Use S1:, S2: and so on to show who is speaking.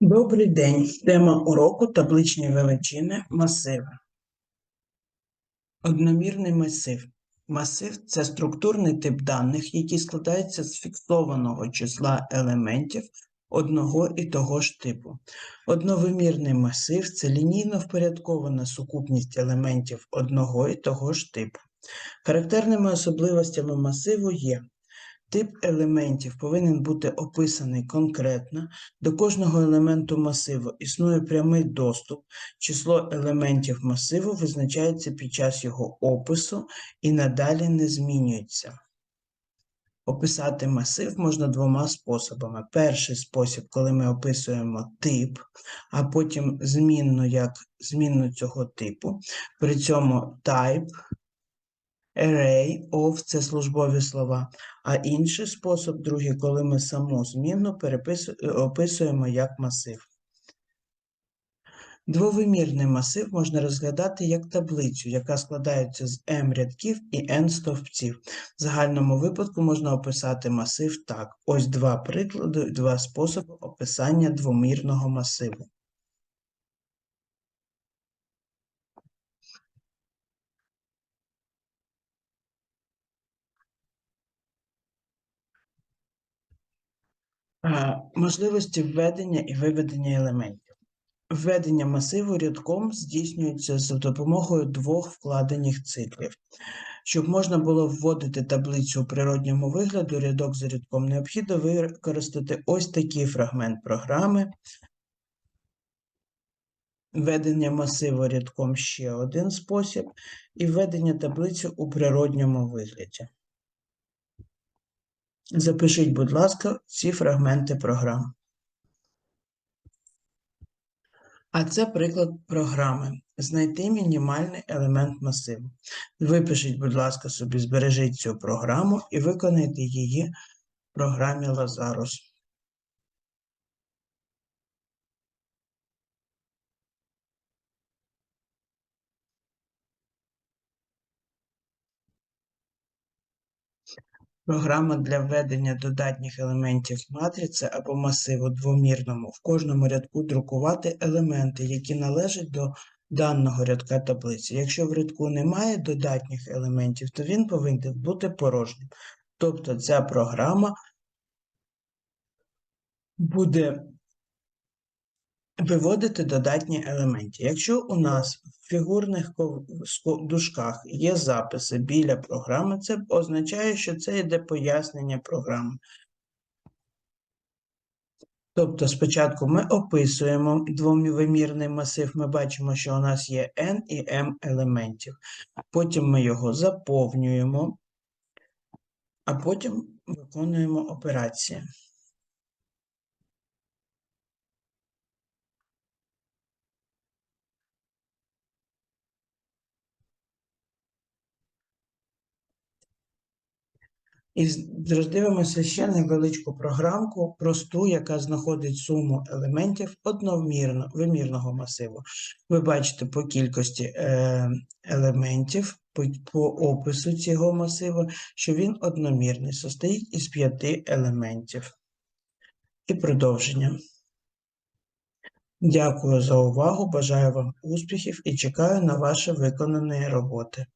S1: Добрий день. Тема уроку табличні величини масиви. Одномірний масив. Масив це структурний тип даних, який складається з фіксованого числа елементів одного і того ж типу. Одновимірний масив це лінійно впорядкована сукупність елементів одного і того ж типу. Характерними особливостями масиву є Тип елементів повинен бути описаний конкретно. До кожного елементу масиву існує прямий доступ. Число елементів масиву визначається під час його опису і надалі не змінюється. Описати масив можна двома способами. Перший спосіб, коли ми описуємо тип, а потім змінну як змінну цього типу. При цьому type Array of це службові слова, а інший спосіб, другий, коли ми саму змінну описуємо як масив. Двовимірний масив можна розглядати як таблицю, яка складається з m рядків і n стовпців. В загальному випадку можна описати масив так. Ось два приклади, два способи описання двомірного масиву. Можливості введення і виведення елементів. Введення масиву рядком здійснюється за допомогою двох вкладених циклів. Щоб можна було вводити таблицю у природньому вигляду рядок за рядком, необхідно використати ось такий фрагмент програми. Введення масиву рядком ще один спосіб, і введення таблиці у природньому вигляді. Запишіть, будь ласка, ці фрагменти програм. А це приклад програми. Знайти мінімальний елемент масиву. Випишіть, будь ласка, собі, збережіть цю програму і виконайте її в програмі Lazarus. Програма для введення додатніх елементів матриці або масиву двомірному. В кожному рядку друкувати елементи, які належать до даного рядка таблиці. Якщо в рядку немає додатніх елементів, то він повинен бути порожнім. Тобто ця програма буде виводити додатні елементи. Якщо у нас фігурних дужках є записи біля програми, це означає, що це йде пояснення програми. Тобто спочатку ми описуємо двомірний масив, ми бачимо, що у нас є n і m елементів. Потім ми його заповнюємо, а потім виконуємо операції. І роздивимося ще невеличку програмку, просту, яка знаходить суму елементів одновимірно, вимірного масиву. Ви бачите по кількості е, елементів, по, по опису цього масиву, що він одномірний, состоїть із п'яти елементів. І продовження. Дякую за увагу, бажаю вам успіхів і чекаю на ваші виконані роботи.